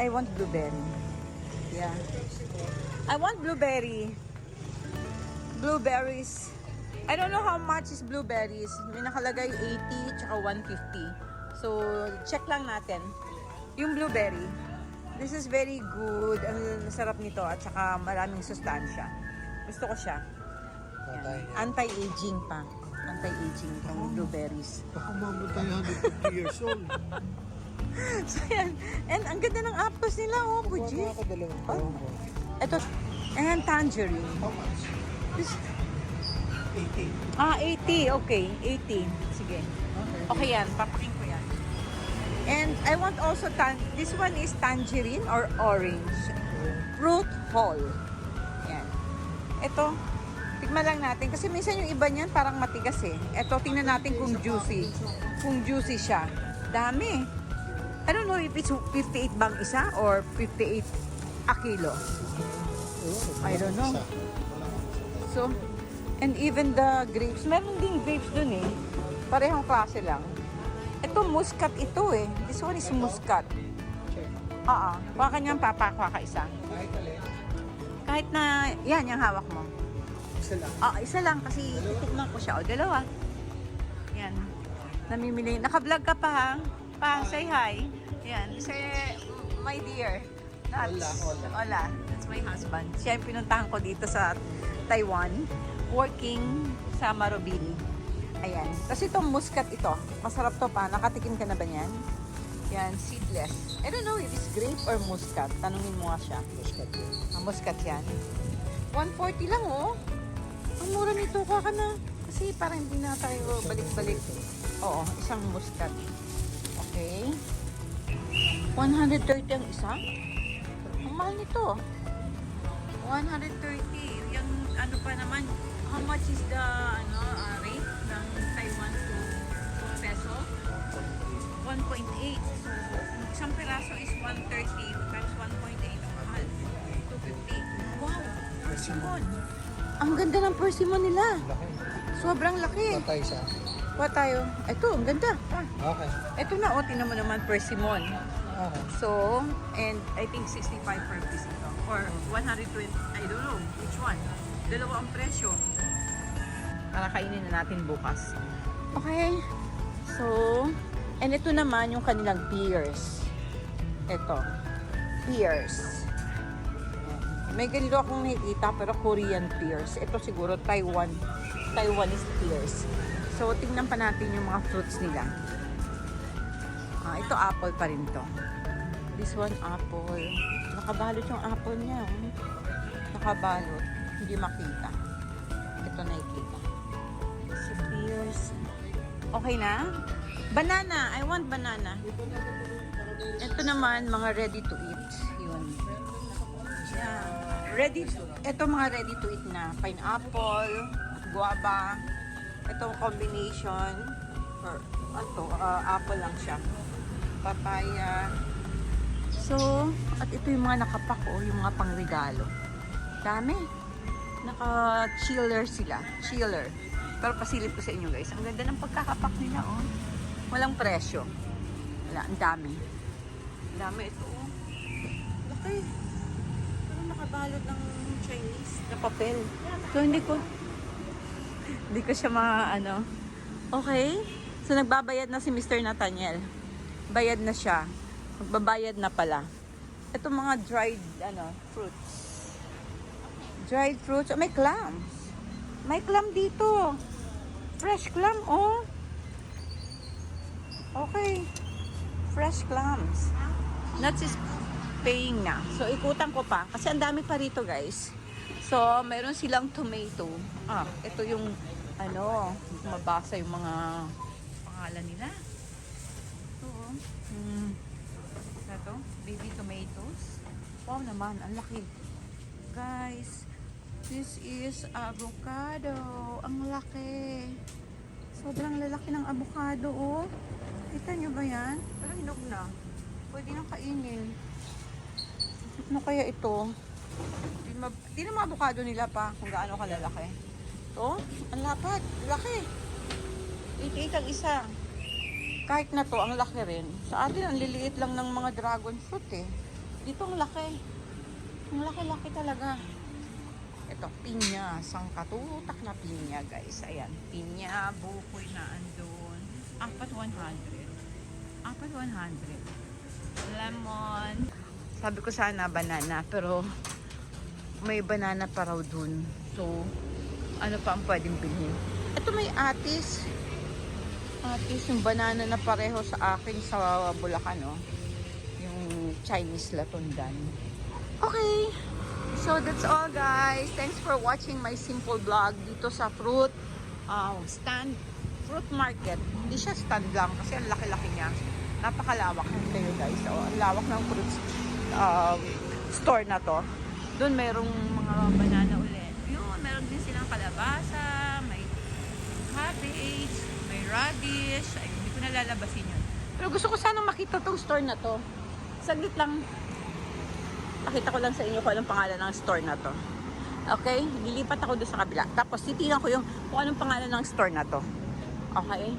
I want blueberry. Yeah. I want blueberry. Blueberries. I don't know how much is blueberries. May nakalagay 80 tsaka 150. So, check lang natin. Yung blueberry. This is very good. Ang sarap nito at saka maraming sustansya. Gusto ko siya. Anti-aging pa. Anti-aging itong blueberries. Baka mamon tayo 150 years old. So, yan. And ang ganda ng apples nila, oh, Kuha Buji. ako dalawang mo. Ito, and tangerine. How much? This, 80. ah, 80. Okay, 80. Sige. Okay. Okay yan, papaking ko yan. And I want also, tan this one is tangerine or orange. Fruit Hall. Yan. Ito, tikman lang natin. Kasi minsan yung iba niyan parang matigas eh. Ito, tingnan natin kung juicy. Kung juicy siya. Dami. I don't know if it's 58 bang isa or 58 a kilo. I don't know. So, and even the grapes, meron ding grapes dun eh. Parehong klase lang. Ito, muscat ito eh. This one is muscat. Oo. Baka kanyang papakwa ka isa. Kahit alin. Kahit na, yan, yung hawak mo. Isa lang. Ah, isa lang kasi titikman ko siya. O, dalawa. Yan. Namimili. Naka-vlog ka pa ha? Pa, say hi. Yan. Say, my dear. That's, Hola, hola. Hola. That's my husband. Siya yung pinuntahan ko dito sa Taiwan. Working sa Marubili. Ayan. Kasi itong muscat ito. Masarap to pa. Nakatikim ka na ba niyan? Yan, seedless. I don't know if it's grape or muscat. Tanungin mo nga siya. Muscat yun. Ah, muscat yan. 140 lang, oh. Ang mura nito, kuha ka na. Kasi parang hindi na tayo balik-balik. Oo, isang muscat. Okay. 130 ang isa? Ang mahal nito. 130. Yung ano pa naman, how much is the ano ah, rate ng Taiwan to, to peso? 1.8. So, isang peraso is 130 times 1.8 ang mahal. 250. Wow! Persimmon! Ang ganda ng persimmon nila. Laki. Sobrang laki. Patay siya. Kuha tayo. Ito, ang ganda. Ah, Okay. ito na, oh, tinan mo naman persimmon. Okay. So, and I think 65 per piece ito. Or 120, I don't know which one. Dalawa ang presyo. Para kainin na natin bukas. Okay. So, and ito naman yung kanilang pears. Ito. Pears. May ganito akong nakikita pero Korean pears. Ito siguro Taiwan. Taiwanese pears. So, tingnan pa natin yung mga fruits nila. Ah, ito apple pa rin to. This one apple. Nakabalot yung apple niya. oh. Nakabalot. Hindi makita. Ito nakikita. Si pears. Okay na? Banana. I want banana. Ito naman, mga ready to eat. Yun. Yeah. Ready, ito mga ready to eat na. Pineapple, guava. Ito combination. Or, ano, uh, apple lang siya. Papaya. So, at ito yung mga nakapak oh, yung mga pangregalo. Dami. Naka-chiller sila. Chiller. Pero pasilip ko sa inyo guys. Ang ganda ng pagkakapak nila oh. Walang presyo. Wala, ang dami. Ang dami ito oh. Laki. Pero nakabalot ng Chinese na papel. So, hindi ko hindi ko siya ma ano. Okay. So, nagbabayad na si Mr. Nathaniel. Bayad na siya. Magbabayad na pala. Ito mga dried ano, fruits. Dried fruits. Oh, may clams. May clam dito. Fresh clam, oh. Okay. Fresh clams. Not is paying na. So, ikutan ko pa. Kasi ang dami pa rito, guys. So, meron silang tomato. Ah, ito yung, ano, mabasa yung mga pangalan nila. Ito, oh. Hmm. Ito, baby tomatoes. Wow naman, ang laki. Guys, this is avocado. Ang laki. Sobrang lalaki ng avocado, oh. Kita nyo ba yan? Pero hinog na. Pwede nang kainin. Ano kaya ito? Di na avocado nila pa kung gaano kalalaki. Ito, ang lapad. Laki. 88 ang isa. Kahit na to, ang laki rin. Sa atin, ang liliit lang ng mga dragon fruit eh. Dito ang laki. Ang laki-laki talaga. Ito, pinya. Sangkatutak na pinya, guys. Ayan, pinya, bukoy na andun. Apat 100. Apat 100. Lemon. Sabi ko sana banana, pero may banana pa raw dun. So, ano pa ang pwedeng bilhin? Ito may atis. Atis, yung banana na pareho sa akin sa Bulacan, no? Yung Chinese latundan. Okay. So, that's all, guys. Thanks for watching my simple vlog dito sa fruit uh, stand, fruit market. Hindi siya stand lang kasi ang laki-laki niya. Napakalawak kayo, guys. So, ang lawak ng fruit um, store na to. Doon merong mga banana ulit. Yun, meron din silang kalabasa, may cabbage, may radish. Ay, hindi ko nalalabasin yun. Pero gusto ko sanang makita tong store na to. Saglit lang. Pakita ko lang sa inyo kung anong pangalan ng store na to. Okay? Lilipat ako doon sa kabila. Tapos titignan ko yung kung anong pangalan ng store na to. Okay?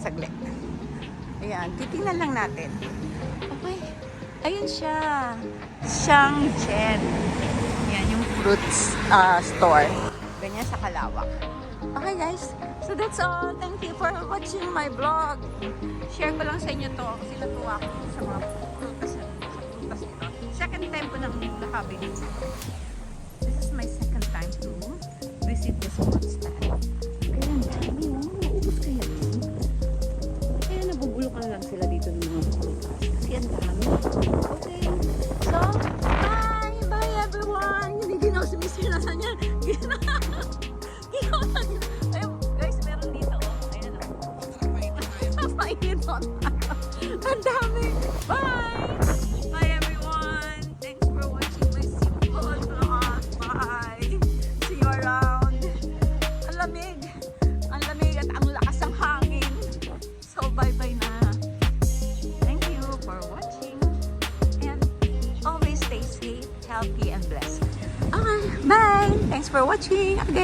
Saglit. Ayan, titingnan lang natin. Okay. Ayun siya. Shangchen. Yan yung fruits uh, store. Ganyan sa Kalawak. Okay guys, so that's all. Thank you for watching my vlog. Share ko lang sa inyo to kasi natuwa ako sa mga prutas, sa prutas nito. Second time ko nang nakabili. This is my second time to visit this fruit stand. Kaya ang dami, oh. Uubos kaya yun? Kaya nabubulukan lang sila dito ng mga prutas. Kasi ang dami. Okay. Ginaw na niya. Ayun, guys, meron dito. Oh. Ayan oh. Papainin mo tayo. Ang dami. Bye watching again.